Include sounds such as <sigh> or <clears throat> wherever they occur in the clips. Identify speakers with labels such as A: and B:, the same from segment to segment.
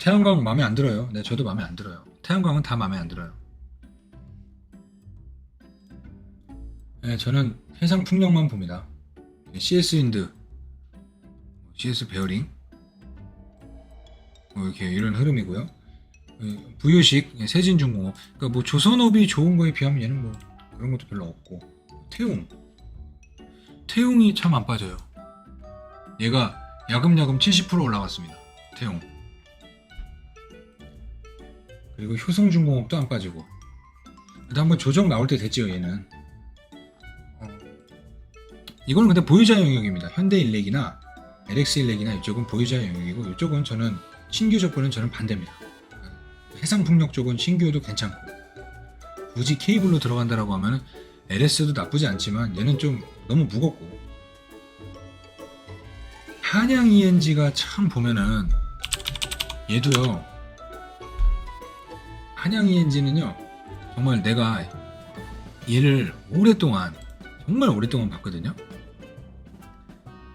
A: 태양광 마음에 안 들어요. 네, 저도 마음에 안 들어요. 태양광은 다 마음에 안 들어요. 네, 저는 해상 풍력만 봅니다. CS 윈드, CS 베어링, 뭐 이렇게 이런 흐름이고요. 어, 부유식, 예, 세진중공업. 그러니까 뭐 조선업이 좋은 거에 비하면 얘는 뭐 그런 것도 별로 없고. 태웅, 태웅이 참 안 빠져요. 얘가 야금야금 70% 올라갔습니다. 태웅. 그리고 효성중공업도 안 빠지고. 근데 한번 조정 나올 때 됐지요, 얘는. 어. 이거는 근데 보유자 영역입니다. 현대일렉이나 LX일렉이나 이쪽은 보유자 영역이고 이쪽은 저는 신규 접근은 저는 반대입니다. 해상풍력 쪽은 신규도 괜찮고 굳이 케이블로 들어간다라고 하면 LS도 나쁘지 않지만 얘는 좀 너무 무겁고 한양 ENG가 참 보면은 얘도요 한양 ENG는요 정말 내가 얘를 오랫동안 정말 오랫동안 봤거든요.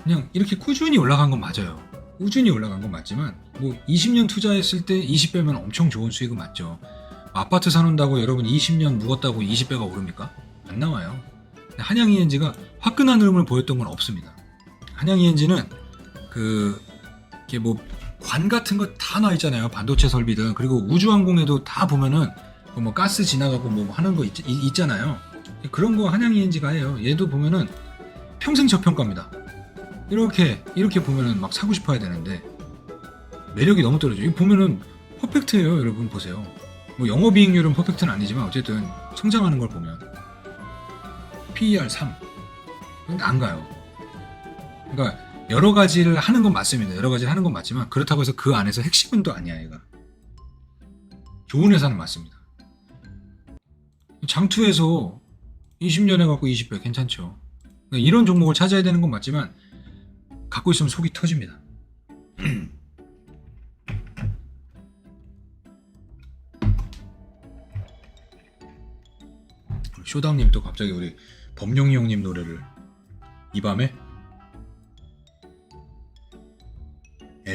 A: 그냥 이렇게 꾸준히 올라간 건 맞아요. 꾸준히 올라간 건 맞지만 뭐 20년 투자했을 때 20배면 엄청 좋은 수익은 맞죠. 아파트 사놓는다고 여러분 20년 묵었다고 20배가 오릅니까? 안 나와요. 한양 ENG가 화끈한 흐름을 보였던 건 없습니다. 한양 ENG는 그 이게 뭐 관 같은 거 다 나 있잖아요. 반도체 설비든. 그리고 우주항공에도 다 보면은 그뭐 가스 지나가고 뭐 하는 거 있, 잖아요. 그런 거 한양 ENG가 해요. 얘도 보면은 평생 저평가입니다. 이렇게 이렇게 보면은 막 사고 싶어야 되는데 매력이 너무 떨어져 이거 보면은 퍼펙트예요 여러분 보세요. 뭐 영업이익률은 퍼펙트는 아니지만 어쨌든 성장하는 걸 보면. PER 3 근데 안 가요. 그러니까 여러 가지를 하는 건 맞습니다. 여러 가지를 하는 건 맞지만 그렇다고 해서 그 안에서 핵심은 또 아니야 얘가. 좋은 회사는 맞습니다. 장투에서 20년에 갖고 20배 괜찮죠. 그러니까 이런 종목을 찾아야 되는 건 맞지만 갖고 있으면 속이 터집니다. <clears throat> 쇼다운님 또 갑자기 우리 범용이 형님 노래를 이 밤에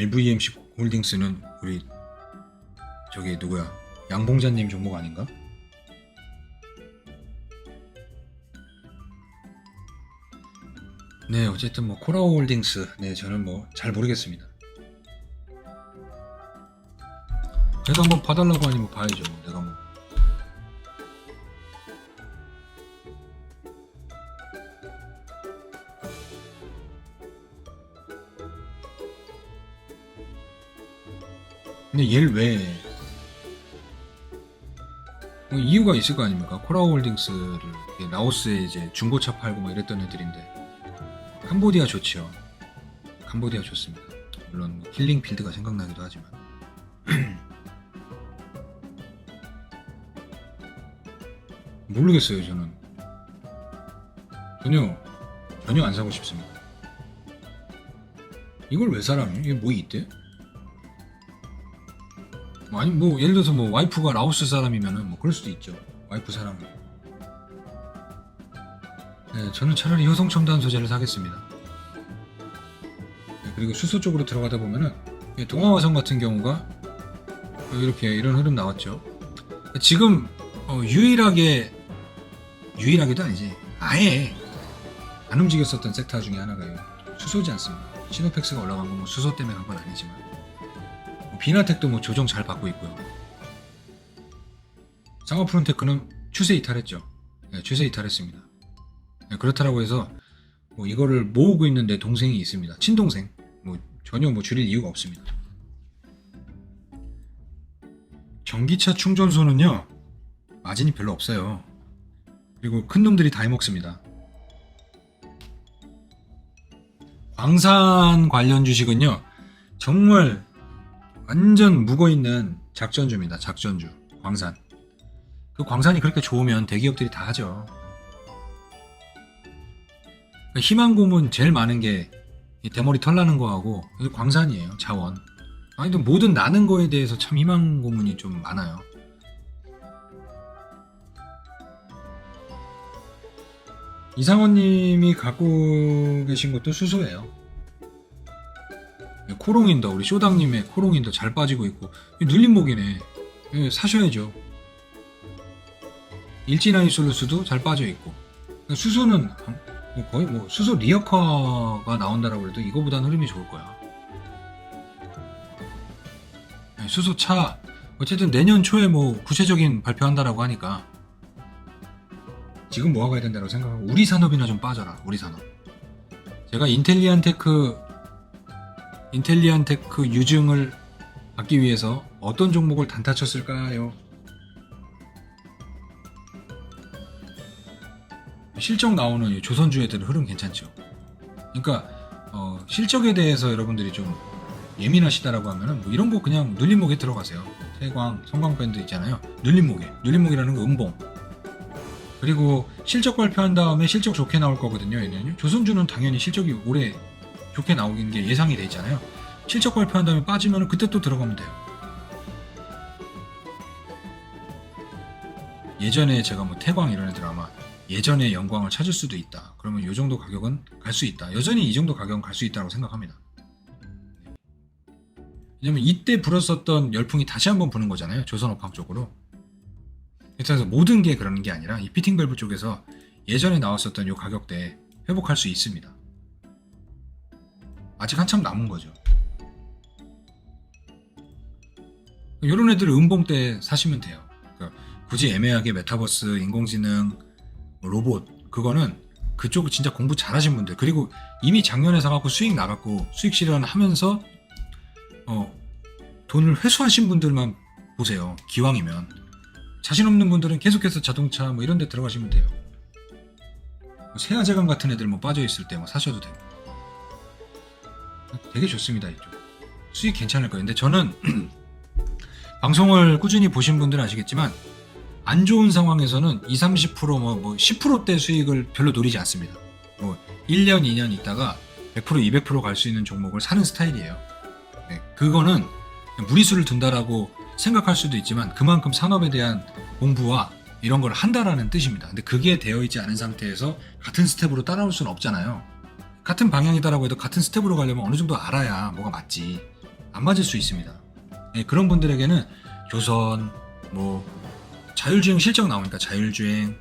A: LVMC 홀딩스는 우리 저기 누구야 양봉자님 종목 아닌가? 네 어쨌든 뭐 코라오 홀딩스 네 저는 뭐 잘 모르겠습니다. 내가 뭐 봐달라고 하니 뭐 봐야죠. 내가 뭐 근데 얘를 왜뭐 이유가 있을 거 아닙니까? 코라오 홀딩스를 이렇게 라오스에 이제 중고차 팔고 뭐 이랬던 애들인데 캄보디아 좋지요. 캄보디아 좋습니다. 물론 뭐 힐링 필드가 생각나기도 하지만 <clears throat> 모르겠어요 저는 전혀 전혀 안 사고 싶습니다. 이걸 왜 사람이? 이게 뭐 있대? 뭐 아니 뭐 예를 들어서 뭐 와이프가 라오스 사람이면은 뭐 그럴 수도 있죠. 와이프 사람은. 네, 저는 차라리 효성 첨단 소재를 사겠습니다. 네, 그리고 수소 쪽으로 들어가다 보면은 이 동아화성 같은 경우가 이렇게 이런 흐름 나왔죠. 지금 어, 유일하게 유일하게도 아니지 아예 안 움직였었던 섹터 중에 하나가 수소지 않습니까? 시노펙스가 올라간 건뭐 수소 때문에 간 건 아니지만 비나텍도 뭐 조정 잘 받고 있고요. 상업프론테크는 추세 이탈했죠. 네, 추세 이탈했습니다. 네, 그렇다라고 해서 뭐 이거를 모으고 있는 내 동생이 있습니다. 친동생. 뭐 전혀 뭐 줄일 이유가 없습니다. 전기차 충전소는요 마진이 별로 없어요. 그리고 큰 놈들이 다 해먹습니다. 광산 관련 주식은요 정말 완전 묵어있는 작전주입니다. 작전주. 광산. 그 광산이 그렇게 좋으면 대기업들이 다 하죠. 그러니까 희망 고문 제일 많은 게이 대머리 털 나는 거하고 광산이에요. 자원. 아니, 또 모든 나는 거에 대해서 참 희망 고문이 좀 많아요. 이상원님이 갖고 계신 것도 수소예요. 코롱인더 우리 쇼당님의 코롱인더 잘 빠지고 있고. 눌림목이네. 예, 사셔야죠. 일진아이솔루스도 잘 빠져 있고. 수소는 한- 뭐 거의 뭐 수소 리어커가 나온다라고 해도 이거보다는 흐름이 좋을 거야. 예, 수소차. 어쨌든 내년 초에 뭐 구체적인 발표한다라고 하니까. 지금 모아가야 된다고 생각하고. 우리 산업이나 좀 빠져라 우리 산업. 제가 인텔리안 테크 인텔리안 테크 유증을 받기 위해서 어떤 종목을 단타 쳤을까요? 실적 나오는 이 조선주 애들은 흐름 괜찮죠. 그러니까 어, 실적에 대해서 여러분들이 좀 예민하시다라고 하면은 뭐 이런 거 그냥 눌림목에 들어가세요. 태광, 성광밴드 있잖아요. 눌림목에 눌림목이라는 거 음봉. 그리고 실적 발표한 다음에 실적 좋게 나올 거거든요. 얘는요. 조선주는 당연히 실적이 올해 좋게 나오는 게 예상이 돼 있잖아요. 실적 발표한 다음에 빠지면 그때 또 들어가면 돼요. 예전에 제가 뭐 태광 이런 애들 아마 예전의 영광을 찾을 수도 있다. 그러면 이 정도 가격은 갈 수 있다. 여전히 이 정도 가격은 갈 수 있다고 생각합니다. 왜냐면 이때 불었었던 열풍이 다시 한번 부는 거잖아요. 조선업황 쪽으로. 그래서 모든 게 그러는 게 아니라 이 피팅 밸브 쪽에서 예전에 나왔었던 이 가격대에 회복할 수 있습니다. 아직 한참 남은 거죠. 이런 애들 음봉 때 사시면 돼요. 그러니까 굳이 애매하게 메타버스, 인공지능, 뭐 로봇 그거는 그쪽 진짜 공부 잘하신 분들 그리고 이미 작년에 사갖고 수익 나갔고 수익 실현하면서 어, 돈을 회수하신 분들만 보세요. 기왕이면 자신 없는 분들은 계속해서 자동차 뭐 이런 데 들어가시면 돼요. 뭐 세아제감 같은 애들 뭐 빠져 있을 때 뭐 사셔도 되고 되게 좋습니다 이쪽 수익 괜찮을 거예요. 근데 저는 <clears throat> 방송을 꾸준히 보신 분들은 아시겠지만 안 좋은 상황에서는 20, 30%뭐 뭐 10%대 수익을 별로 노리지 않습니다. 뭐 1년, 2년 있다가 100%, 200%갈 수 있는 종목을 사는 스타일이에요. 네, 그거는 무리수를 둔다라고 생각할 수도 있지만 그만큼 산업에 대한 공부와 이런 걸 한다라는 뜻입니다. 근데 그게 되어 있지 않은 상태에서 같은 스텝으로 따라올 수는 없잖아요. 같은 방향이다라고 해도 같은 스텝으로 가려면 어느 정도 알아야 뭐가 맞지. 안 맞을 수 있습니다. 네, 그런 분들에게는 조선, 뭐 자율주행 실적 나오니까 자율주행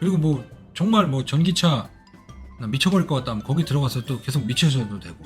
A: 그리고 뭐 정말 뭐 전기차 나 미쳐버릴 것 같다 하면 거기 들어가서 또 계속 미쳐서도 되고